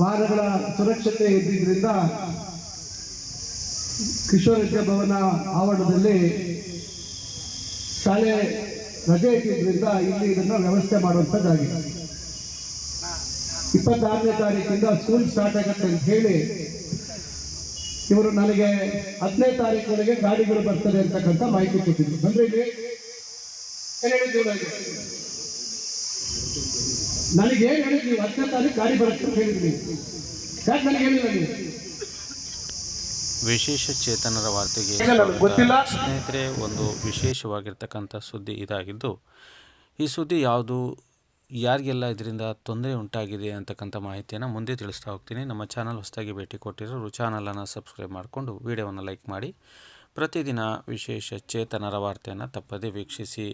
ವಾಹನಗಳ ಸುರಕ್ಷತೆ ಇದ್ದಿದ್ದರಿಂದ ಕಿಶೋರ ಭವನ ಆವರಣದಲ್ಲಿ ಶಾಲೆ ರಜೆ ಇದ್ದಿದ್ರಿಂದ ಇಲ್ಲಿ ಇದನ್ನು ವ್ಯವಸ್ಥೆ ಮಾಡುವಂಥದ್ದಾಗಿದೆ. ಇಪ್ಪತ್ತಾರನೇ ತಾರೀಕಿಂದ ಸ್ಕೂಲ್ ಸ್ಟಾರ್ಟ್ ಆಗುತ್ತೆ ಅಂತ ಹೇಳಿ ಇವರು ನನಗೆ ಹತ್ತನೇ ತಾರೀಕಿನೊಳಗೆ ಗಾಡಿಗಳು ಬರ್ತದೆ ಅಂತಕ್ಕಂಥ ಮಾಹಿತಿ ಕೊಟ್ಟಿದ್ರು. ಅಂದ್ರೆ ಇಲ್ಲಿ ನನಗೆ? ಏನ್ ಹೇಳಿದ್ರಿ ನೀವು ಹತ್ತನೇ ತಾರೀಕು ಗಾಡಿ ಬರುತ್ತೆ ಅಂತ ಹೇಳಿದ್ರಿ. ಯಾಕೆ ನನಗೆ ಹೇಳಿಲ್ಲ ನೀವು? ವಿಶೇಷ ಚೇತನರ ವಾರ್ತೆಗೆ. ಸ್ನೇಹಿತರೆ ಒಂದು ವಿಶೇಷವಾಗಿರ್ತಕ್ಕಂಥ ಸುದ್ದಿ ಇದಾಗಿದ್ದು ಈ ಸುದ್ದಿ ಯಾವುದು ಯಾರಿಗೆಲ್ಲ ಇದರಿಂದ ತೊಂದರೆ ಉಂಟಾಗಿದೆ ಅಂತಕ್ಕಂಥ ಮಾಹಿತಿಯನ್ನು ಮುಂದೆ ತಿಳಿಸ್ತಾ ಹೋಗ್ತೀನಿ. ನಮ್ಮ ಚಾನಲ್ ಹೊಸದಾಗಿ ಭೇಟಿ ಕೊಟ್ಟಿರೋರು ಚಾನಲನ್ನು ಸಬ್ಸ್ಕ್ರೈಬ್ ಮಾಡಿಕೊಂಡು ವಿಡಿಯೋವನ್ನು ಲೈಕ್ ಮಾಡಿ. ಪ್ರತಿದಿನ ವಿಶೇಷ ಚೇತನರ ವಾರ್ತೆಯನ್ನು ತಪ್ಪದೇ ವೀಕ್ಷಿಸಿ.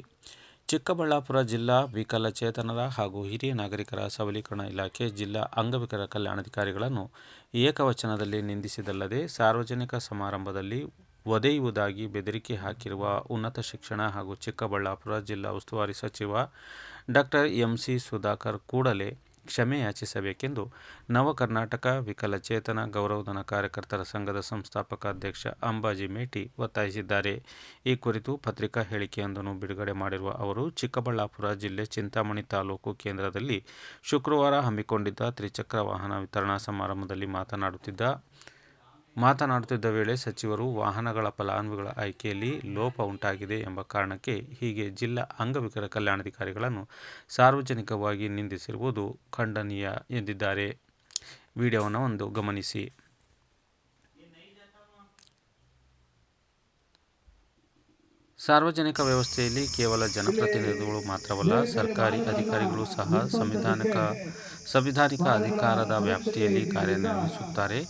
ಚಿಕ್ಕಬಳ್ಳಾಪುರ ಜಿಲ್ಲಾ ವಿಕಲಚೇತನರ ಹಾಗೂ ಹಿರಿಯ ನಾಗರಿಕರ ಸಬಲೀಕರಣ ಇಲಾಖೆ ಜಿಲ್ಲಾ ಅಂಗವಿಕಲ ಕಲ್ಯಾಣಾಧಿಕಾರಿಗಳನ್ನು ಏಕವಚನದಲ್ಲಿ ನಿಂದಿಸಿದಲ್ಲದೆ ಸಾರ್ವಜನಿಕ ಸಮಾರಂಭದಲ್ಲಿ ಒದೆಯುವುದಾಗಿ ಬೆದರಿಕೆ ಹಾಕಿರುವ ಉನ್ನತ ಶಿಕ್ಷಣ ಹಾಗೂ ಚಿಕ್ಕಬಳ್ಳಾಪುರ ಜಿಲ್ಲಾ ಉಸ್ತುವಾರಿ ಸಚಿವ ಡಾಕ್ಟರ್ ಎಂ ಸಿ ಸುಧಾಕರ್ ಕೂಡಲೇ ಕ್ಷಮೆ ಯಾಚಿಸಬೇಕೆಂದು ನವಕರ್ನಾಟಕ ವಿಕಲಚೇತನ ಗೌರವಧನ ಕಾರ್ಯಕರ್ತರ ಸಂಘದ ಸಂಸ್ಥಾಪಕ ಅಧ್ಯಕ್ಷ ಅಂಬಾಜಿ ಮೇಟಿ ಒತ್ತಾಯಿಸಿದ್ದಾರೆ. ಈ ಕುರಿತು ಪತ್ರಿಕಾ ಹೇಳಿಕೆಯೊಂದನ್ನು ಬಿಡುಗಡೆ ಮಾಡಿರುವ ಅವರು, ಚಿಕ್ಕಬಳ್ಳಾಪುರ ಜಿಲ್ಲೆ ಚಿಂತಾಮಣಿ ತಾಲೂಕು ಕೇಂದ್ರದಲ್ಲಿ ಶುಕ್ರವಾರ ಹಮ್ಮಿಕೊಂಡಿದ್ದ ತ್ರಿಚಕ್ರ ವಾಹನ ವಿತರಣಾ ಸಮಾರಂಭದಲ್ಲಿ ಮಾತನಾಡುತ್ತಿದ್ದ ಮಾತನಾಡುತ್ತಿದ್ದ ವೇಳೆ ಸಚಿವರು ವಾಹನಗಳ ಫಲಾನುಭವಿಗಳ ಆಯ್ಕೆಯಲ್ಲಿ ಲೋಪ ಉಂಟಾಗಿದೆ ಎಂಬ ಕಾರಣಕ್ಕೆ ಹೀಗೆ ಜಿಲ್ಲಾ ಅಂಗವಿಕಲ ಕಲ್ಯಾಣಾಧಿಕಾರಿಗಳನ್ನು ಸಾರ್ವಜನಿಕವಾಗಿ ನಿಂದಿಸಿರುವುದು ಖಂಡನೀಯ ಎಂದಿದ್ದಾರೆ. ವಿಡಿಯೋವನ್ನು ಒಂದು ಗಮನಿಸಿ. ಸಾರ್ವಜನಿಕ ವ್ಯವಸ್ಥೆಯಲ್ಲಿ ಕೇವಲ ಜನಪ್ರತಿನಿಧಿಗಳು ಮಾತ್ರವಲ್ಲ, ಸರ್ಕಾರಿ ಅಧಿಕಾರಿಗಳು ಸಹ ಸಂವಿಧಾನಿಕ ಸಂವಿಧಾನಿಕ ಅಧಿಕಾರದ ವ್ಯಾಪ್ತಿಯಲ್ಲಿ ಕಾರ್ಯನಿರ್ವಹಿಸುತ್ತಾರೆ.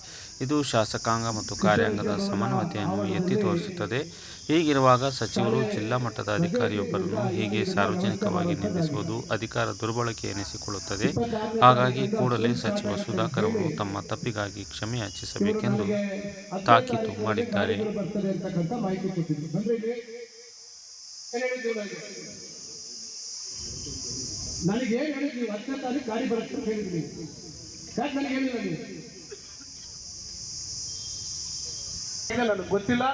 ಇದು ಶಾಸಕಾಂಗ ಮತ್ತು ಕಾರ್ಯಾಂಗದ ಸಮನ್ವಯತೆಯನ್ನು ಎತ್ತಿ ತೋರಿಸುತ್ತದೆ. ಹೀಗಿರುವಾಗ ಸಚಿವರು ಜಿಲ್ಲಾ ಮಟ್ಟದ ಅಧಿಕಾರಿಯೊಬ್ಬರನ್ನು ಹೀಗೆ ಸಾರ್ವಜನಿಕವಾಗಿ ನಿಂದಿಸುವುದು ಅಧಿಕಾರ ದುರ್ಬಳಕೆ ಎನಿಸಿಕೊಳ್ಳುತ್ತದೆ. ಹಾಗಾಗಿ ಕೂಡಲೇ ಸಚಿವ ಸುಧಾಕರ್ ಅವರು ತಮ್ಮ ತಪ್ಪಿಗಾಗಿ ಕ್ಷಮೆ ಯಾಚಿಸಬೇಕೆಂದು ತಾಕೀತು ಮಾಡಿದ್ದಾರೆ ಬರ್ತದೆ ಅಂತಕ್ಕಂಥ ಮಾಹಿತಿ ಕೊಟ್ಟಿದ್ರು ಅಂದ್ರೆ ಇಲ್ಲಿ ಏನ್ ಹೇಳಿದ್ರು ನನಗೆ? ಏನು ಹೇಳಿದ್ರಿ? ಹತ್ತನೇ ತಾರೀಕು ಗಾಡಿ ಬರುತ್ತೆ ಅಂತ ಹೇಳಿದ್ರಿ ಯಾಕೆ ನನಗೆ ಹೇಳಿಲ್ಲ ನೀವು? ನನಗೆ ಗೊತ್ತಿಲ್ಲ.